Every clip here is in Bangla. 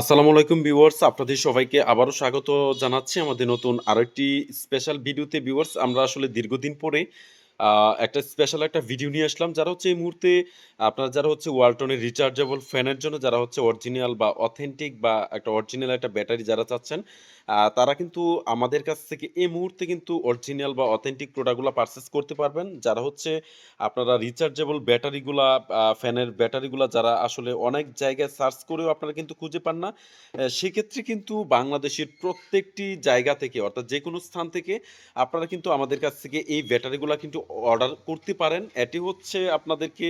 আসসালামু আলাইকুম ভিউয়ার্স, আপনাদের সবাইকে আবারও স্বাগত জানাচ্ছি আমাদের নতুন আর একটি স্পেশাল ভিডিওতে। ভিউয়ার্স, আমরা আসলে দীর্ঘদিন পরে একটা স্পেশাল একটা ভিডিও নিয়ে আসলাম। যারা হচ্ছে এই মুহূর্তে, আপনারা যারা হচ্ছে ওয়ালটনের রিচার্জেবল ফ্যানের জন্য, যারা হচ্ছে অরিজিনাল বা অথেন্টিক বা একটা অরিজিনাল একটা ব্যাটারি যারা চাচ্ছেন তারা কিন্তু আমাদের কাছ থেকে এই মুহূর্তে কিন্তু অরিজিনাল বা অথেন্টিক প্রোডাক্টগুলো পারচেস করতে পারবেন। যারা হচ্ছে আপনারা রিচার্জেবল ব্যাটারিগুলা ফ্যানের ব্যাটারিগুলা যারা আসলে অনেক জায়গায় সার্চ করেও আপনারা কিন্তু খুঁজে পান না। সেক্ষেত্রে কিন্তু বাংলাদেশের প্রত্যেকটি জায়গা থেকে, অর্থাৎ যে কোনো স্থান থেকে আপনারা কিন্তু আমাদের কাছ থেকে এই ব্যাটারিগুলো কিন্তু অর্ডার করতে পারেন। এটি হচ্ছে আপনাদেরকে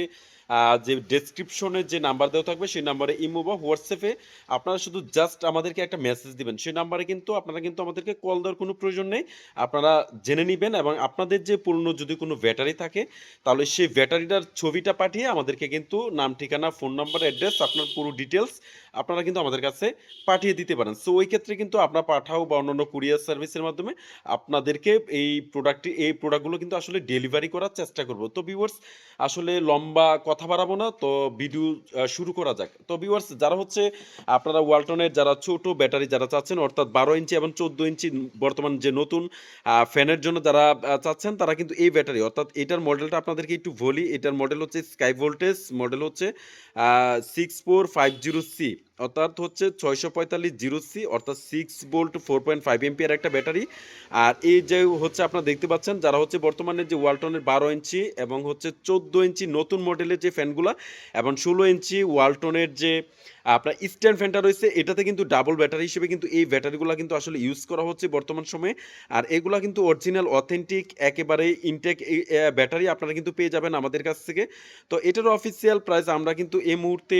যে ডেসক্রিপশনে যে নাম্বার দেওয়া থাকবে, সেই নাম্বারে ইমো বা হোয়াটসঅ্যাপে আপনারা শুধু জাস্ট আমাদেরকে একটা মেসেজ দিবেন। সেই নাম্বারে কিন্তু আপনারা কিন্তু আমাদেরকে কল দেওয়ার কোনো প্রয়োজন নেই। আপনারা জেনে নেবেন এবং আপনাদের যে পুরনো যদি কোনো ব্যাটারি থাকে, তাহলে সেই ব্যাটারিটার ছবিটা পাঠিয়ে আমাদেরকে কিন্তু নাম, ঠিকানা ফোন নাম্বার অ্যাড্রেস আপনার পুরো ডিটেলস আপনারা কিন্তু আমাদের কাছে পাঠিয়ে দিতে পারেন। সো ওই ক্ষেত্রে কিন্তু আপনার পাঠাও বা অন্যান্য কুরিয়ার সার্ভিসের মাধ্যমে আপনাদেরকে এই প্রোডাক্টটি এই প্রোডাক্টগুলো কিন্তু আসলে ডেলিভারি করার চেষ্টা করব। তো ভিউয়ার্স আসলে লম্বা কথা বাড়াবো না। তো ভিডিও শুরু করা যাক। তো ভিউয়ার্স যারা হচ্ছে, আপনারা ওয়ালটনের যারা ছোট ব্যাটারি যারা চাচ্ছেন, অর্থাৎ বারো ইঞ্চি এবং চোদ্দ ইঞ্চি বর্তমান যে নতুন ফ্যানের জন্য যারা চাচ্ছেন, তারা কিন্তু এই ব্যাটারি, অর্থাৎ এটার মডেলটা আপনাদেরকে একটু বলি। এটার মডেল হচ্ছে স্কাই ভোল্টেজ মডেল হচ্ছে six four five zero C অর্থাৎ হচ্ছে ছয়শো পঁয়তাল্লিশ জিরো সি, অর্থাৎ six volt four point five ampere একটা ব্যাটারি। আর এই যে হচ্ছে আপনারা দেখতে পাচ্ছেন, যারা হচ্ছে বর্তমানে যে ওয়ালটনের বারো ইঞ্চি এবং হচ্ছে চোদ্দ ইঞ্চি নতুন মডেলের যে ফ্যানগুলা এবং ষোলো ইঞ্চি ওয়ালটনের যে আপনার স্ট্যান্ড ফ্যানটা রয়েছে, এটাতে কিন্তু ডাবল ব্যাটারি হিসেবে কিন্তু এই ব্যাটারিগুলো কিন্তু আসলে ইউজ করা হচ্ছে বর্তমান সময়ে। আর এগুলা কিন্তু অরিজিনাল অথেন্টিক একেবারে ইনটেক ব্যাটারি আপনারা কিন্তু পেয়ে যাবেন আমাদের কাছ থেকে। তো এটার অফিসিয়াল প্রাইস আমরা কিন্তু এই মুহূর্তে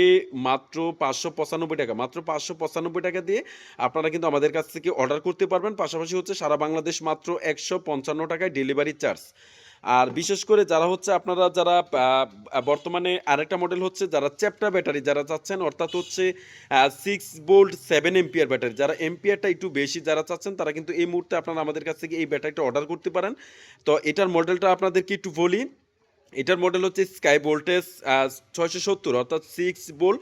মাত্র পাঁচশো পঁচানব্বই টাকা। মাত্র পাঁচশো পঁচানব্বই টাকা দিয়ে আপনারা কিন্তু আমাদের কাছ থেকে অর্ডার করতে পারবেন। পাশাপাশি হচ্ছে সারা বাংলাদেশ মাত্র একশো পঞ্চান্ন টাকায় ডেলিভারি চার্জ আর বিশেষ করে যারা হচ্ছে আপনারা যারা বর্তমানে আরেকটা মডেল হচ্ছে যারা চ্যাপ্টা ব্যাটারি যারা চাচ্ছেন, অর্থাৎ হচ্ছে six volt seven ampere battery যারা এমপিয়ারটা একটু বেশি যারা চাচ্ছেন, তারা কিন্তু এই মুহূর্তে আপনারা আমাদের কাছ থেকে এই ব্যাটারিটা অর্ডার করতে পারেন। তো এটার মডেলটা আপনাদেরকে একটু বলি। এটার মডেল হচ্ছে স্কাই ভোল্টেজ ছয়শো সত্তর, অর্থাৎ সিক্স বোল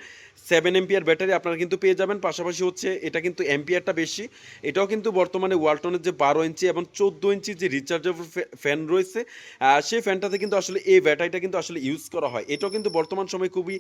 সেভেন এমপিয়ার ব্যাটারি আপনারা কিন্তু পেয়ে যাবেন। পাশাপাশি হচ্ছে এটা কিন্তু এমপিয়ারটা বেশি। এটাও কিন্তু বর্তমানে ওয়ালটনের যে বারো ইঞ্চি এবং চোদ্দ ইঞ্চি যে রিচার্জেবল ফ্যান রয়েছে সেই ফ্যানটাতে কিন্তু আসলে এই ব্যাটারিটা কিন্তু আসলে ইউজ করা হয়। এটাও কিন্তু বর্তমান সময়ে খুবই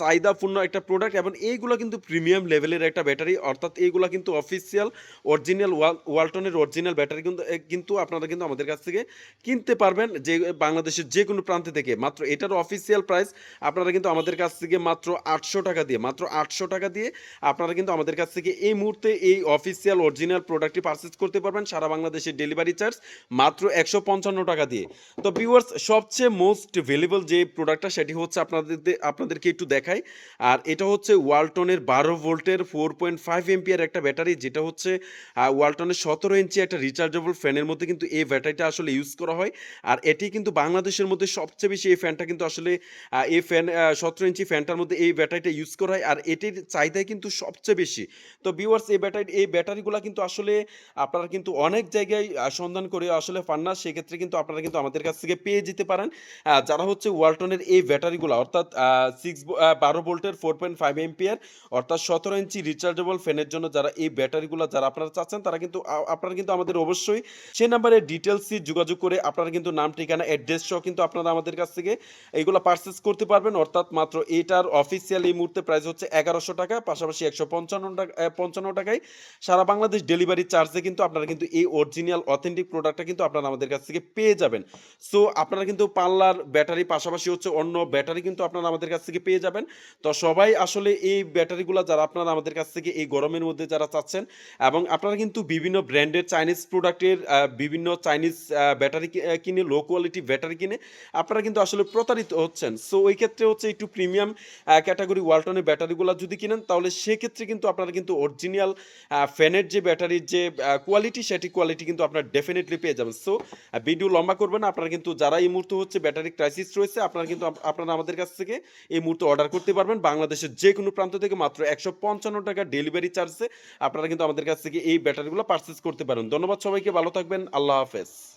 চাহিদাপূর্ণ একটা প্রোডাক্ট এবং এইগুলো কিন্তু প্রিমিয়াম লেভেলের একটা ব্যাটারি অর্থাৎ এইগুলো কিন্তু অফিসিয়াল অরিজিনাল ওয়ালটনের অরিজিনাল ব্যাটারি কিন্তু কিন্তু আপনারা কিন্তু আমাদের কাছ থেকে কিনতে পারবেন। যে বাংলাদেশের যে কোনো প্রান্ত থেকে মাত্র এটার অফিসিয়াল প্রাইস আপনারা কিন্তু আমাদের কাছ থেকে মাত্র আটশো টাকা দিয়ে, মাত্র আটশো টাকা দিয়ে আপনারা কিন্তু আমাদের কাছ থেকে এই মুহূর্তে এই অফিসিয়াল অরিজিনাল প্রোডাক্টটি পারচেস করতে পারবেন সারা বাংলাদেশের ডেলিভারি চার্জ মাত্র একশো পঞ্চান্ন টাকা দিয়ে। তো ভিউয়ার্স সবচেয়ে মোস্ট ভ্যালুয়েবল যে প্রোডাক্টটা সেটি হচ্ছে আপনাদের আপনাদেরকে একটু দেখাই। আর এটা হচ্ছে ওয়ালটনের বারো ভোল্টের ফোর পয়েন্ট ফাইভ এমপিয়ার একটা ব্যাটারি, যেটা হচ্ছে ওয়ালটনের সতেরো ইঞ্চি একটা রিচার্জেবল ফ্যানের মধ্যে কিন্তু এই ব্যাটারিটা আসলে ইউজ করা হয়। আর এটি কিন্তু বাংলাদেশের মধ্যে সবচেয়ে বেশি এই ফ্যানটা কিন্তু আসলে এই ফ্যান সতেরো ইঞ্চি ফ্যানটার মধ্যে এই ব্যাটারিটা ইউজ করা হয়, আর এটির চাহিদাই কিন্তু সবচেয়ে বেশি। তো ভিউয়ার্স এই ব্যাটারি এই ব্যাটারিগুলো কিন্তু আসলে আপনারা কিন্তু অনেক জায়গায় সন্ধান করে আসলে পান না, সেক্ষেত্রে কিন্তু আপনারা কিন্তু আমাদের কাছ থেকে পেয়ে যেতে পারেন। যারা হচ্ছে ওয়ালটনের এই ব্যাটারিগুলো অর্থাৎ সিক্স বারো ভোল্টের ফোর পয়েন্ট ফাইভ এমপিয়ার অর্থাৎ সতেরো ইঞ্চি রিচার্জেবল ফ্যানের জন্য যারা এই ব্যাটারিগুলো যারা আপনারা চাচ্ছেন, তারা কিন্তু আপনারা কিন্তু আমাদের অবশ্যই সেই নাম্বারে ডিটেলসই যোগাযোগ করে আপনারা কিন্তু নাম, ঠিকানা অ্যাড্রেস সহ কিন্তু আপনারা আমাদের কাছ থেকে এইগুলো পারচেস করতে পারবেন। অর্থাৎ মাত্র এটার অফিসিয়াল এই মুহূর্তে প্রাইস হচ্ছে এগারোশো টাকা, পাশাপাশি একশো পঞ্চান্ন টাকা পঞ্চান্ন টাকায় সারা বাংলাদেশ ডেলিভারি চার্জে কিন্তু আপনারা কিন্তু এই অরিজিনাল অথেন্টিক প্রোডাক্টটা কিন্তু আপনারা আমাদের কাছ থেকে পেয়ে যাবেন। সো আপনারা কিন্তু পাল্লার ব্যাটারি, পাশাপাশি হচ্ছে অন্য ব্যাটারি কিন্তু আপনারা আমাদের কাছ থেকে পেয়ে যাবেন। তো সবাই আসলে এই ব্যাটারিগুলো যারা আপনারা আমাদের কাছ থেকে এই গরমের মধ্যে যারা চাচ্ছেন এবং আপনারা কিন্তু বিভিন্ন ব্র্যান্ডের চাইনিজ প্রোডাক্টের বিভিন্ন চাইনিজ ব্যাটারি কিনে লো কোয়ালিটি ব্যাটারি কিনে আপনারা কিন্তু আসলে প্রতারিত হচ্ছেন। সো ওই ক্ষেত্রে হচ্ছে একটু প্রিমিয়াম ক্যাটাগরি ওয়ালটনের ব্যাটারিগুলো যদি কিনেন, তাহলে সেক্ষেত্রে কিন্তু আপনারা কিন্তু অরিজিনাল ফ্যানের যে ব্যাটারির যে কোয়ালিটি সেটি কোয়ালিটি কিন্তু আপনারা ডেফিনেটলি পেয়ে যাবেন। সো ভিডিও লম্বা করবেন আপনারা কিন্তু যারা এই মুহূর্তে হচ্ছে ব্যাটারি ক্রাইসিস রয়েছে, আপনারা কিন্তু আপনারা আমাদের কাছ থেকে এই মুহূর্তে অর্ডার করতে পারবেন। বাংলাদেশের যে কোনো প্রান্ত থেকে মাত্র একশো পঞ্চান্ন টাকা ডেলিভারি চার্জে আপনারা কিন্তু আমাদের কাছ থেকে এই ব্যাটারিগুলো পারচেস করতে পারেন। ধন্যবাদ সবাইকে, ভালো থাকবেন, আল্লাহ হাফেজ।